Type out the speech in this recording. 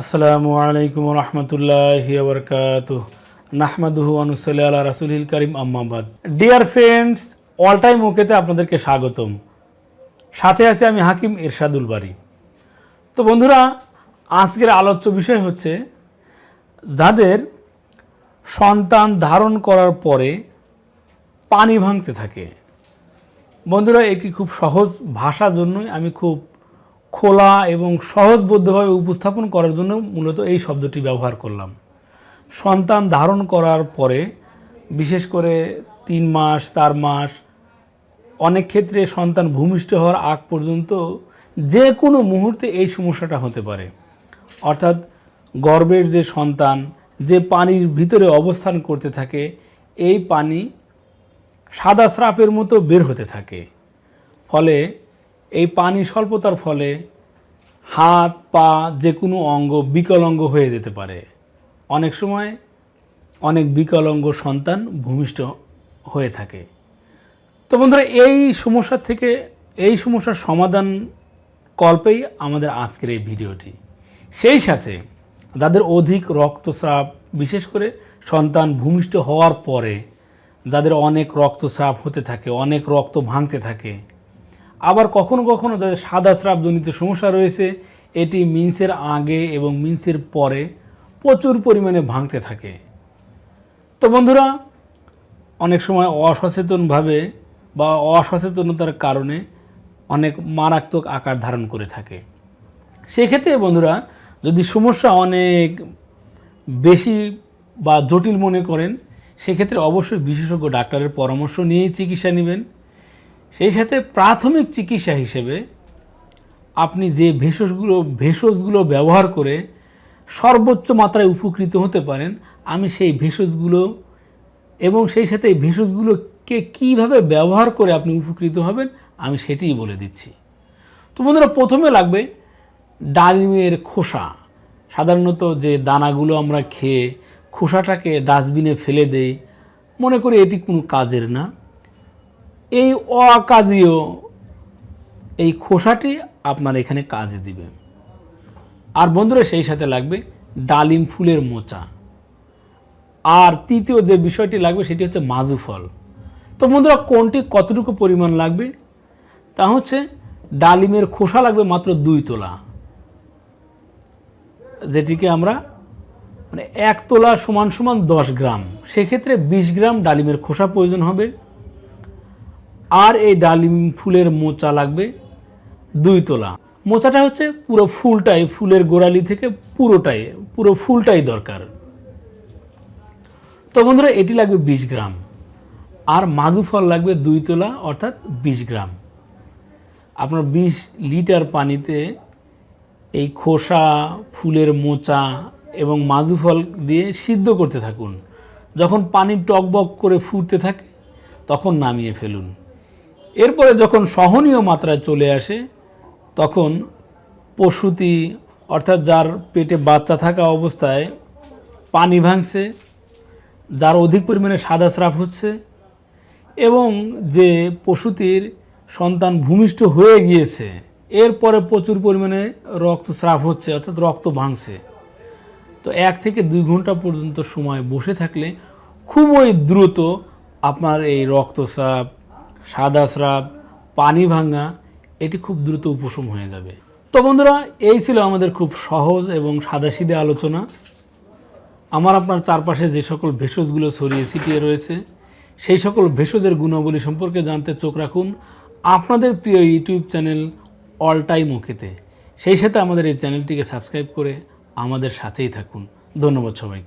আসসালামু আলাইকুম রহমতুল্লাহ বরকাত নাহমাদুহু আনুসাল্লি আল্লাহ রাসুলহিল করিম আম্মাবাদ ডিয়ার ফ্রেন্ডস অল টাইম ওকেতে আপনাদেরকে স্বাগতম। সাথে আছে আমি হাকিম ইরশাদুল বাড়ি তো বন্ধুরা, আজকের আলোচ্য বিষয় হচ্ছে, যাদের সন্তান ধারণ করার পরে পানি ভাঙতে থাকে। বন্ধুরা, এটি খুব সহজ ভাষার জন্যই আমি খুব খোলা এবং সহজবদ্ধভাবে উপস্থাপন করার জন্য মূলত এই শব্দটি ব্যবহার করলাম। সন্তান ধারণ করার পরে, বিশেষ করে তিন মাস, চার মাস, অনেক ক্ষেত্রে সন্তান ভূমিষ্ঠ হওয়ার আগ পর্যন্ত যে কোনো মুহূর্তে এই সমস্যাটা হতে পারে। অর্থাৎ গর্বের যে সন্তান, যে পানির ভিতরে অবস্থান করতে থাকে, এই পানি সাদা স্রাপের মতো বের হতে থাকে। ফলে এই পানি স্বল্পতার ফলে হাত, পা যে কোনো অঙ্গ বিকলাঙ্গ হয়ে যেতে পারে। অনেক সময় অনেক বিকলাঙ্গ সন্তান ভূমিষ্ঠ হয়ে থাকে। তো বন্ধুরা, এই সমস্যা থেকে, এই সমস্যার সমাধান কল্পেই আমাদের আজকের এই ভিডিওটি। সেই সাথে যাদের অধিক রক্তস্রাব বিশেষ করে সন্তান ভূমিষ্ঠ হওয়ার পরে, যাদের অনেক রক্তস্রাব হতে থাকে, অনেক রক্ত ভাঙতে থাকে আবার কখনো কখনো যাদের সাদা স্রাবজনিত সমস্যা রয়েছে, এটি মিন্সের আগে এবং মিন্সের পরে প্রচুর পরিমাণে ভাঙতে থাকে। তো বন্ধুরা, অনেক সময় অসচেতনভাবে বা অসচেতনতার কারণে অনেক মারাত্মক আকার ধারণ করে থাকে। সেক্ষেত্রে বন্ধুরা, যদি সমস্যা অনেক বেশি বা জটিল মনে করেন, সেক্ষেত্রে অবশ্যই বিশেষজ্ঞ ডাক্তারের পরামর্শ নিয়েই চিকিৎসা নেবেন। সেই সাথে প্রাথমিক চিকিৎসা হিসেবে আপনি যে ভেষজগুলো ভেষজগুলো ব্যবহার করে সর্বোচ্চ মাত্রায় উপকৃত হতে পারেন, আমি সেই ভেষজগুলো এবং সেই সাথে এই ভেষজগুলোকে কীভাবে ব্যবহার করে আপনি উপকৃত হবেন, আমি সেটিই বলে দিচ্ছি। তো বন্ধুরা, প্রথমে লাগবে ডালিমের খোসা। সাধারণত যে দানাগুলো আমরা খেয়ে খোসাটাকে ডাস্টবিনে ফেলে দেই, মনে করি এটি কোনো কাজের না। এই অকাজীয় এই খোসাটি আপনার এখানে কাজে দিবে। আর বন্ধুরা, সেই সাথে লাগবে ডালিম ফুলের মোচা। আর তৃতীয় যে বিষয়টি লাগবে, সেটি হচ্ছে মাজু ফল। তো বন্ধুরা, কোনটি কতটুকু পরিমাণ লাগবে? তা হচ্ছে ডালিমের খোসা লাগবে মাত্র দুই তোলা। যেটিকে আমরা মানে এক তোলা সমান সমান দশ গ্রাম। সেক্ষেত্রে বিশ গ্রাম ডালিমের খোসা প্রয়োজন হবে। আর এই ডালিম ফুলের মোচা লাগবে দুই তোলা। মোচাটা হচ্ছে পুরো ফুলটাই, ফুলের গোড়ালি থেকে পুরোটাই, পুরো ফুলটাই দরকার। তো বন্ধুরা, এটি লাগবে বিশ গ্রাম। আর মাজু ফল লাগবে দুই তোলা, অর্থাৎ বিশ গ্রাম। আপনার বিশ লিটার পানিতে এই খোসা, ফুলের মোচা এবং মাজু ফল দিয়ে সিদ্ধ করতে থাকুন। যখন পানি টকবক করে ফুটতে থাকে, তখন নামিয়ে ফেলুন। এরপরে যখন সহনীয় মাত্রায় চলে আসে, তখন প্রসূতি, অর্থাৎ যার পেটে বাচ্চা থাকা অবস্থায় পানি ভাঙছে, যার অধিক পরিমাণে সাদা স্রাপ হচ্ছে এবং যে প্রসূতির সন্তান ভূমিষ্ঠ হয়ে গিয়েছে, এরপরে প্রচুর পরিমাণে রক্তস্রাব হচ্ছে, অর্থাৎ রক্ত ভাঙছে। তো এক থেকে দুই ঘণ্টা পর্যন্ত সময় বসে থাকলে খুবই দ্রুত আপনার এই রক্তস্রাব সাদা স্রাব, পানি ভাঙা, এটি খুব দ্রুত উপশম হয়ে যাবে। তো বন্ধুরা, এই ছিল আমাদের খুব সহজ এবং সাদাসিধে আলোচনা। আমার আপনার চারপাশে যে সকল ভেষজগুলো ছড়িয়ে ছিটিয়ে রয়েছে, সেই সকল ভেষজের গুণাবলী সম্পর্কে জানতে চোখ রাখুন আপনাদের প্রিয় ইউটিউব চ্যানেল অল টাইম ওকেতে। সেই সাথে আমাদের এই চ্যানেলটিকে সাবস্ক্রাইব করে আমাদের সাথেই থাকুন। ধন্যবাদ সবাইকে।